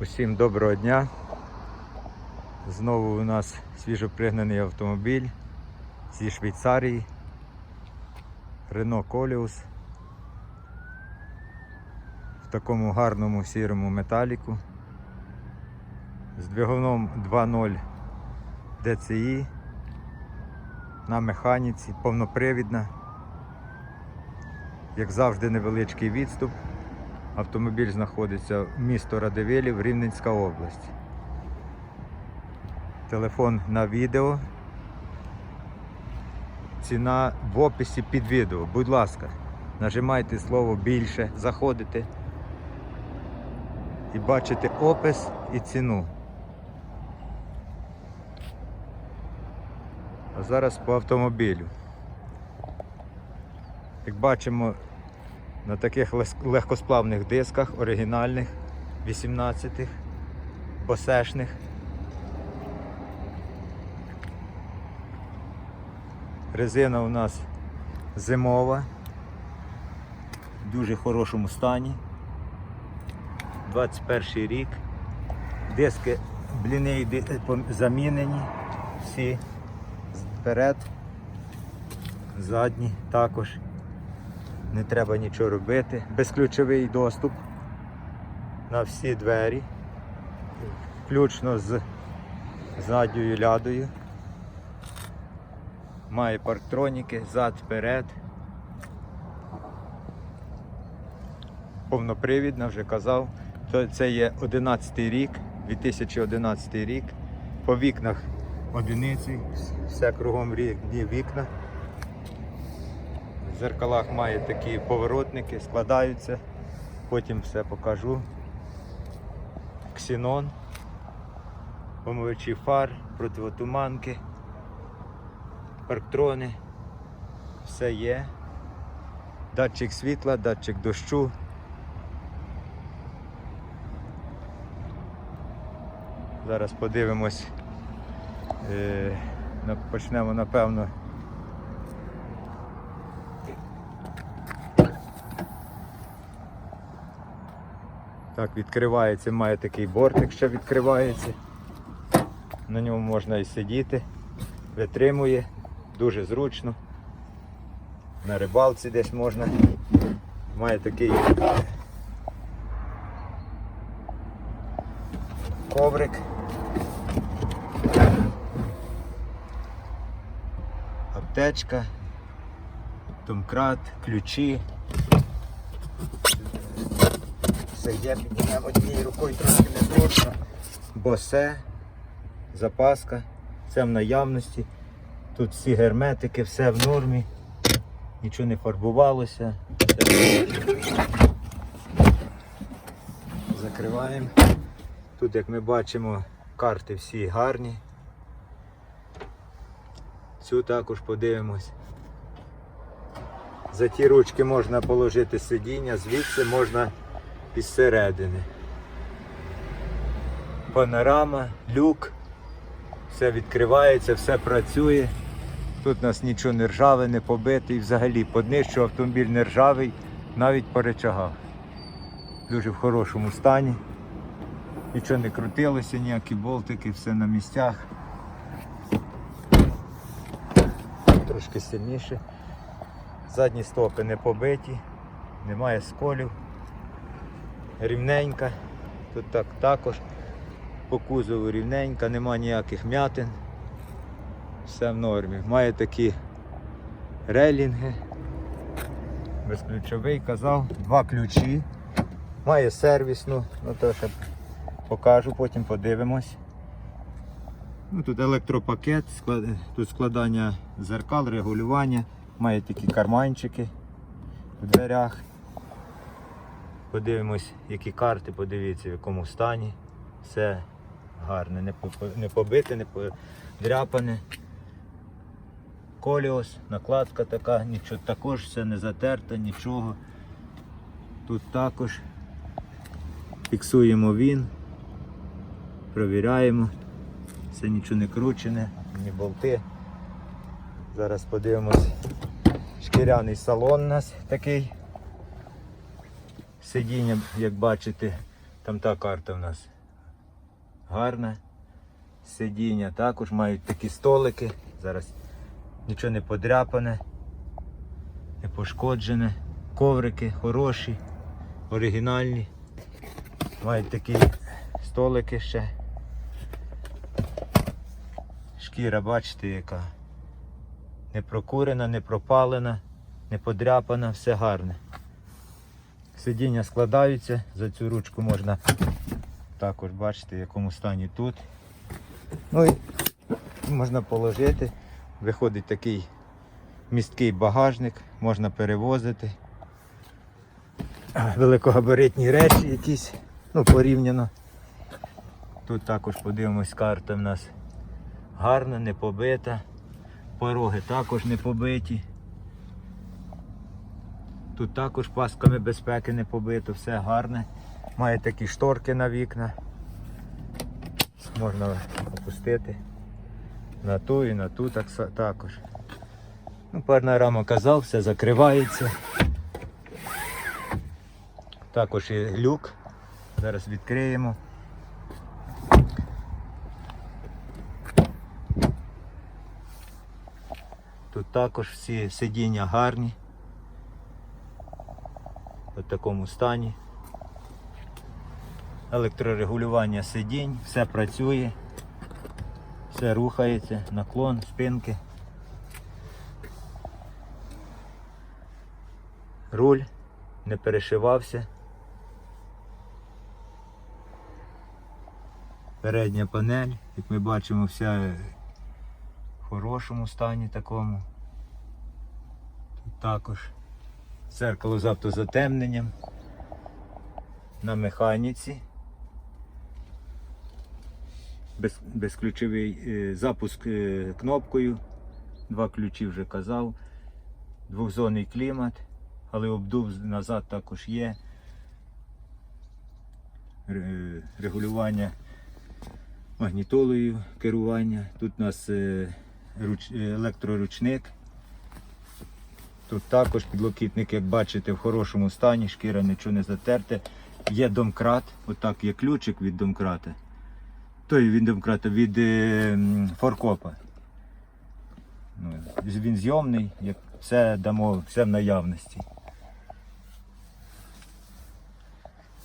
Усім доброго дня. Знову у нас свіжопригнаний автомобіль зі Швейцарії. Renault Коліус. В такому гарному сірому металіку. З двигуном 2.0 DCI на механіці, повнопривідна. Як завжди, невеличкий відступ. Автомобіль знаходиться в місто Радивилів, Рівненська область. Телефон на відео. Ціна в описі під відео. Будь ласка, нажимайте слово більше, заходите і бачите опис і ціну. А зараз по автомобілю. Як бачимо, на таких легкосплавних дисках оригінальних 18-х, босешних. Резина у нас зимова, в дуже хорошому стані. 21 рік. Диски бліни замінені, всі вперед, задні також. Не треба нічого робити. Безключовий доступ на всі двері, включно з задньою лядою. Має парктроніки, зад, вперед. Повнопривідна, вже казав. Це є 11 рік, 2011 рік. По вікнах одиниці, все кругом рідні вікна. В зеркалах має такі поворотники, складаються, потім все покажу. Ксенон, помивачі фар, противотуманки, парктрони, все є. Датчик світла, датчик дощу. Зараз подивимось. Е, почнемо напевно. Так, відкривається, має такий бортик, що відкривається. На ньому можна і сидіти, витримує, дуже зручно. На рибалці десь можна. Має такий коврик. Аптечка, домкрат, ключі. Все є, піднімемо однією рукою трошки незручно. Босе, запаска, все в наявності. Тут всі герметики, все в нормі. Нічого не фарбувалося. Закриваємо. Тут, як ми бачимо, карти всі гарні. Цю також подивимось. За ті ручки можна положити сидіння, звідси можна із середини. Панорама, люк, все відкривається, все працює. Тут у нас нічого не ржаве, не побите і взагалі по днищу автомобіль не ржавий, навіть по речагах. Дуже в хорошому стані. Нічого не крутилося, ніякі болтики, все на місцях. Трошки сильніше. Задні стопи не побиті, немає сколів рівненька. Тут так також по кузову рівненька, нема ніяких м'ятин. Все в нормі. Має такі релінги. Безключовий казав, два ключі. Має сервісну, ну то ще покажу, потім подивимось. Ну, тут електропакет, склад- тут складання зеркал, регулювання, має такі карманчики в дверях. Подивимось, які карти, подивіться, в якому стані. Все гарне, не по- не побите, не подряпане. Коліос, накладка така, нічого також все не затерто, нічого. Тут також фіксуємо він, провіряємо. Все нічого не кручене, ні болти. Зараз подивимось. Шкіряний салон у нас такий. Сидіння, як бачите, там та карта у нас гарне сидіння. Також мають такі столики. Зараз нічого не подряпане, не пошкоджене. Коврики хороші, оригінальні. Мають такі столики ще. Шкіра, бачите, яка. Не прокурена, не пропалена, не подряпана, все гарне. Сидіння складаються, за цю ручку можна також бачити, в якому стані тут. Ну і можна положити. Виходить такий місткий багажник, можна перевозити. Великогабаритні речі якісь, ну порівняно. Тут також подивимось, карта в нас гарна, не побита. Пороги також не побиті. Тут також пасками безпеки не побито, все гарне. Має такі шторки на вікна. Можна опустити на ту і на ту так, також. Ну, панорама казав, все закривається. Також є люк. Зараз відкриємо. Тут також всі сидіння гарні. В такому стані. Електрорегулювання сидінь, все працює, все рухається, наклон, спинки. Руль не перешивався. Передня панель, як ми бачимо, вся в хорошому стані такому. Тут також зеркало з автозатемненням на механіці. Без, безключовий е, запуск е, кнопкою. Два ключі вже казав. Двохзонний клімат, але обдув назад також є. Ре- Регулювання магнітолою керування. Тут у нас е, е, електроручник. Тут також підлокітник, як бачите, в хорошому стані, шкіра нічого не затерте. Є домкрат, отак є ключик від домкрата. Той від домкрата від е, форкопа. Ну, він зйомний, все дамо, все в наявності.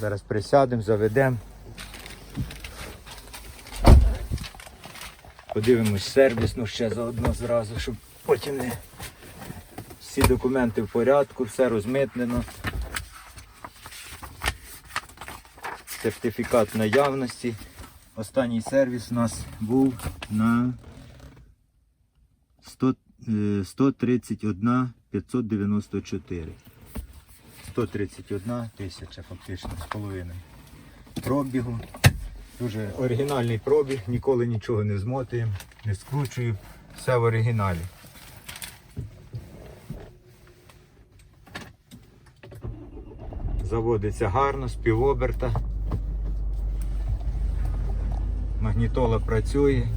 Зараз присядемо, заведемо. Подивимось сервісну ще заодно зразу, щоб потім не всі документи в порядку, все розмитнено. Сертифікат наявності. Останній сервіс у нас був на 100, е, 131 594. 131 тисяча фактично з половиною. Пробігу. Дуже оригінальний пробіг, ніколи нічого не змотуємо, не скручую. Все в оригіналі. Заводиться гарно, з півоберта. Магнітола працює.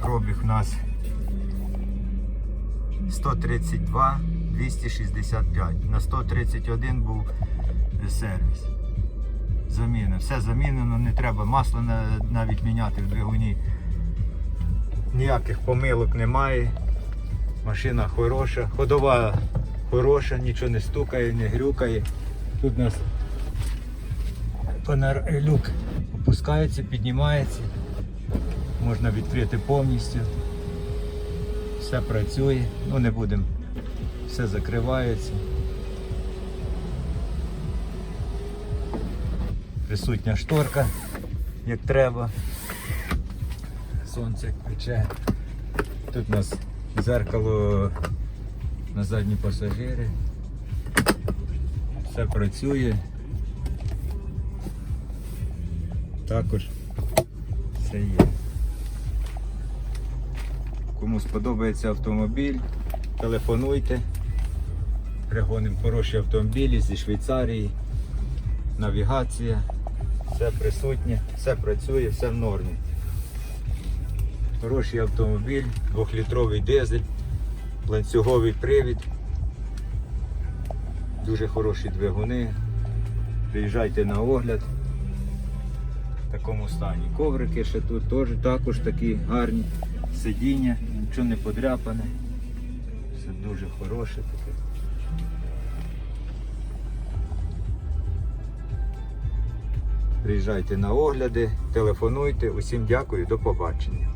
Пробіг у нас 132 265. На 131 був сервіс. Заміна. Все замінено, не треба масло навіть міняти в двигуні. Ніяких помилок немає. Машина хороша, ходова хороша, нічого не стукає, не грюкає. Тут у нас панер... люк опускається, піднімається. Можна відкрити повністю. Все працює, ну не будемо. Все закривається. Присутня шторка, як треба. Сонце пече. Тут у нас зеркало на задні пасажири. Все працює. Також все є. Кому сподобається автомобіль, телефонуйте. Пригонимо хороші автомобілі зі Швейцарії. Навігація, все присутнє, все працює, все в нормі. Хороший автомобіль, двохлітровий дизель, ланцюговий привід, Дуже хороші двигуни. Приїжджайте на огляд. В такому стані. Коврики ще тут теж також такі гарні. Сидіння, нічого не подряпане. Все дуже хороше таке. Приїжджайте на огляди, телефонуйте. Усім дякую, до побачення.